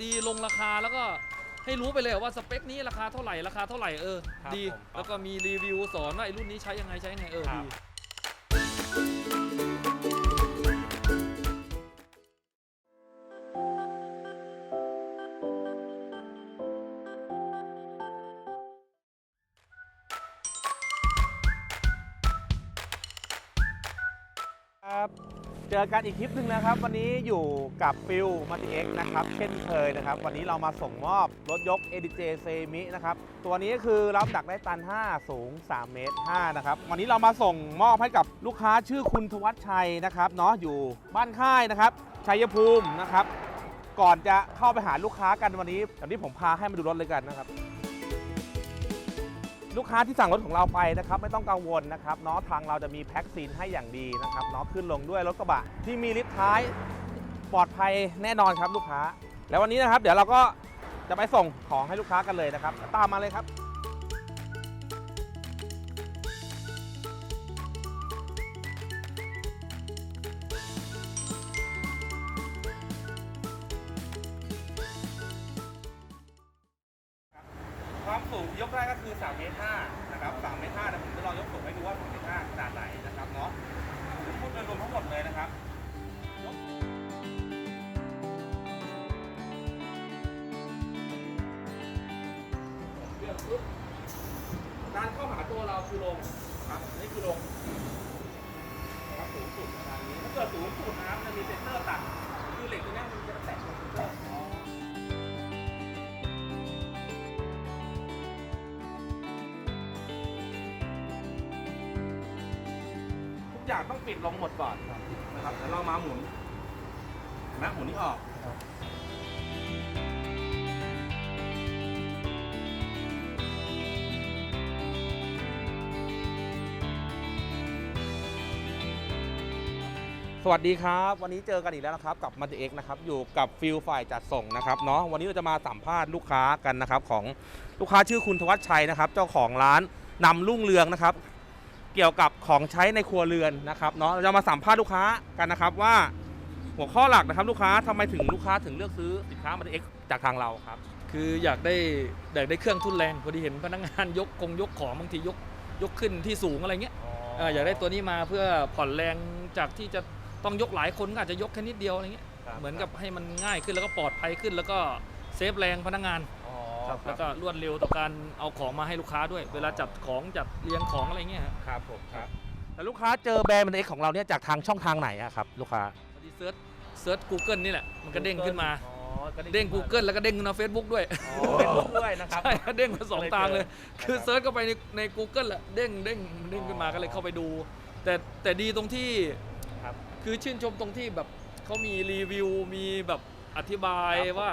ดีลงราคาแล้วก็ให้รู้ไปเลยว่าสเปคนี้ราคาเท่าไหร่ราคาเท่าไหร่เออ ครับดีผมครับแล้วก็มีรีวิวสอนว่าไอ้รุ่นนี้ใช้ยังไงใช้ยังไงเออครับดี ครับ เจอกันอีกคลิปหนึ่งนะครับ วันนี้อยู่กับฟิลมาติเอ็กนะครับ เช่นเคยนะครับ วันนี้เรามาส่งมอบรถยก ADJ เซมินะครับ ตัวนี้คือรับดักได้ตัน 5 สูง 3 เมตร 5 นะครับ วันนี้เรามาส่งมอบให้กับลูกค้าชื่อคุณทวัชชัยนะครับเนาะอยู่บ้านค่ายนะครับชัยภูมินะครับ ก่อนจะเข้าไปหาลูกค้ากันวันนี้ตอนนี้ผมพาให้มาดูรถเลยกันนะครับ ลูกค้าที่สั่งรถของเราไปนะครับไม่ต้องกังวลนะครับเนาะทางเราจะมีแพ็กซีนให้อย่างดีนะครับเนาะขึ้นลงด้วยรถกระบะที่มีลิฟท์ท้ายปลอดภัยแน่นอนครับลูกค้า แล้ววันนี้นะครับ เดี๋ยวเราก็จะไปส่งของให้ลูกค้ากันเลยนะครับ ตามมาเลยครับ สูงยกได้ก็คือ3เมตร5นะครับ3เมตร5แต่ผมจะลองยกสูงให้ดูว่า3เมตร5ขนาดไหนนะครับเนาะผมพูดโดยรวมทั้งหมดเลยนะครับกเลือกปุ๊บการเข้าหาตัวเราคือลงครับนี่คือลงนะครับสูงสุดประมาณนี้ถ้าเกิดสูงสุดนะครับจะมีเซ็นเตอร์ตัดคือเหล็กตัวนี้มันจะแตะตรงเซ็นเตอร์ อย่างต้องปิดลงหมดก่อนนะครับเดี๋ยวเรามาหมุนนไหมุนนี่ออกสวัสดีครับ วันนี้เจอกันอีกแล้วนะครับกับมันเอ็กนะครับอยู่กับฟิลฝ่ายจัดส่งนะครับเนาะวันนี้เราจะมาสัมภาษณ์ลูกค้ากันนะครับของลูกค้าชื่อคุณธวัชชัยนะครับ เจ้าของร้านนำรุ่งเรืองนะครับ เกี่ยวกับของใช้ในครัวเรือนนะครับเนาะเราจะมาสัมภาษณ์ลูกค้ากันนะครับว่าหัวข้อหลักนะครับลูกค้าทำไมถึงลูกค้าถึงเลือกซื้อสินค้ามันเอ็กจากทางเราครับ คืออยากได้อยากได้เครื่องทุนแรงพอดีเห็นพนักงานยกคงยกของบางทียกยกขึ้นที่สูงอะไรเงี้ยเอออยากได้ตัวนี้มาเพื่อผ่อนแรงจากที่จะต้องยกหลายคนก็อาจจะยกแค่นิดเดียวอะไรเงี้ยครับเหมือนกับให้มันง่ายขึ้นแล้วก็ปลอดภัยขึ้น แล้วก็เซฟแรงพนักงานอ๋อ ครับ แล้วก็รวดเร็วต่อการเอาของมาให้ลูกค้าด้วย เวลาจัดของจัดเรียงของอะไรเงี้ยฮะครับผมครับแต่ลูกค้าเจอแบรนด์มันเอ็กของเราเนี่ยจากทางช่องทางไหนอะครับลูกค้าพอดีเซิร์ชเซิร์ช Google นี่แหละมันก็เด้งขึ้นมาอ๋อก็เด้ง Google แล้วก็เด้งขึ้นมา Facebook ด้วยอ๋อเป็นลูกด้วยนะครับใช่เด้งมาสองทางเลยก็เลยเจอคือเซิร์ชเข้าไปในใน Google แหละเด้งเด้งเด้งขึ้นมาอ๋อก็เลยเข้าไปดู แต่แต่ดีตรงที่ครับคือชื่นชมตรงที่แบบเขามีรีวิวมีแบบอธิบายครับว่า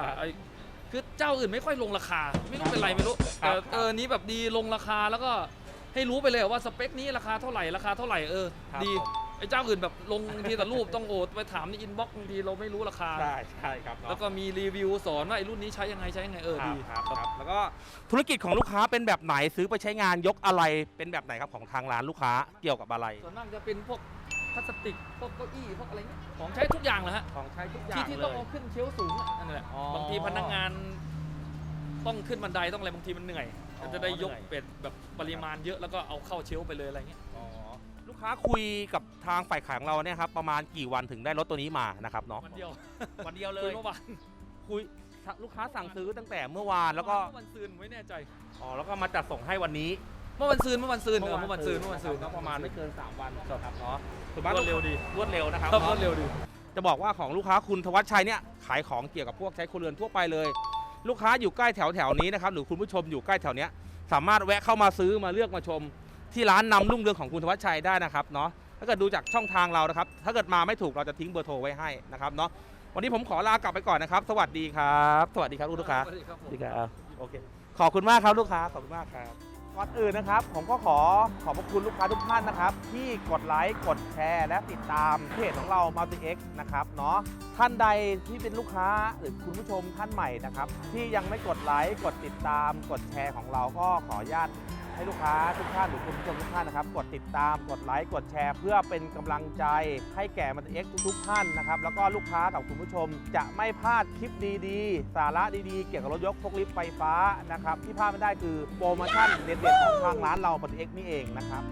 ครับไอ้คือเจ้าอื่นไม่ค่อยลงราคา ไม่รู้เป็นไรไม่รู้ครัแต่บเออนี้แบบดีลงราคาแล้วก็ให้รู้ไปเลยว่าสเปคนี้ราคาเท่าไหร่ราคาเท่าไหร่เออ ครับดีผม ไอ้เจ้าอื่นแบบลงบางทีแต่รูปต้องโอดไปถามในอินบ็อกซ์บางทีเราไม่รู้ราคา ใช่ใช่ครับเนาะแล้วก็มีรีวิวสอนว่าไอ้รุ่นนี้ใช้ยังไงใช้ยังไงเออครับดี ครับครับแล้วก็ธุรกิจของลูกค้าเป็นแบบไหนซื้อไปใช้งานยกอะไรเป็นแบบไหนครับของทางร้านลูกค้าเกี่ยวกับอะไร ส่วนมากจะเป็นพวก พลาสติกพวกเก้าอี้พวกอะไรเงี้ยของใช้ทุกอย่างเลยฮะของใช้ทุกอย่าที่งที่เลต้องยเอาขึ้นเชลฟ์สูงอะนั่นแหละอ๋อบางทีพนักงานต้องขึ้นบันไดต้องอะไรบางทีมันเหนื่อยอ๋อจะได้ยกเหนื่อย เป็ดแบบปริมาณเยอะแล้วก็เอาเข้าเชลฟ์ไปเลยอะไรเงี้ย อ๋อลูกค้าคุยกับทางฝ่ายขายของเราเนี่ยครับประมาณกี่วันถึงได้รถตัวนี้มานะครับเนาะวันเดียววันเดียวเลคุยยเมื่อวานคุยลูกค้าสั่งซื้อตั้งแต่เมื่อวานแล้วก็เมื่อวันซืนไม่แน่ใจ อ๋อแล้วก็มาจัดส่งให้วันนี้ เมื่อวันซืนเมื่อวันซืนเออเมื่อวันซืนเมื่อวันซืนก็ประมาณไม่เกิน 3 วันครับเนาะรวดเร็วดีรวดเร็วนะครับครับรเนาะวดเร็วดี จะบอกว่าของลูกค้าคุณธวัชชัยเนี่ยขายของเกี่ยวกับพวกใช้ครัวเรือนทั่วไปเลย ลูกค้าอยู่ใกล้แถวแถวๆนี้นะครับหรือคุณผู้ชมอยู่ใกล้แถวเนี้ยสามารถแวะเข้ามาซื้อมาเลือกมาชม ที่ร้านนำรุ่งเรืองของคุณธวัชชัยได้นะครับเนาะถ้าเกิดดูจากช่องทางเรานะครับ ถ้าเกิดมาไม่ถูกเราจะทิ้งเบอร์โทรไว้ให้นะครับเนาะวันนี้ผมขอลากลับไปก่อนนะครับ สวัสดีครับ สวัสดีครับลูกค้าสวัสดีครับผมสวัสดีครับโอเคขอบคุณมากครับลูกค้าขอบคุณมากครับ ก่อนอื่นนะครับ ผมก็ขอขอบพระคุณลูกค้าทุกท่านนะครับ ที่กดไลค์ กดแชร์ และติดตามเพจของเรา Multi X นะครับเนาะท่านใดที่เป็นลูกค้าหรือคุณผู้ชมท่านใหม่นะครับ ที่ยังไม่กดไลค์ กดติดตาม กดแชร์ของเราก็ขออนุญาต ให้ลูกค้าทุกท่านหรือคุณผู้ชมทุกท่านนะครับ กดติดตามกดไลค์กดแชร์ เพื่อเป็นกำลังใจให้แก่มันเอ็กทุกๆท่านนะครับแล้วก็ลูกค้ากับคุณผู้ชม จะไม่พลาดคลิปดีๆ สาระดีๆ เกี่ยวกับรถยกพกลิฟต์ไฟฟ้านะครับที่พลาดไม่ได้คือโปรโมชั่นเด็ดๆของทางร้านเรามันเอ็กนี่เองนะครับ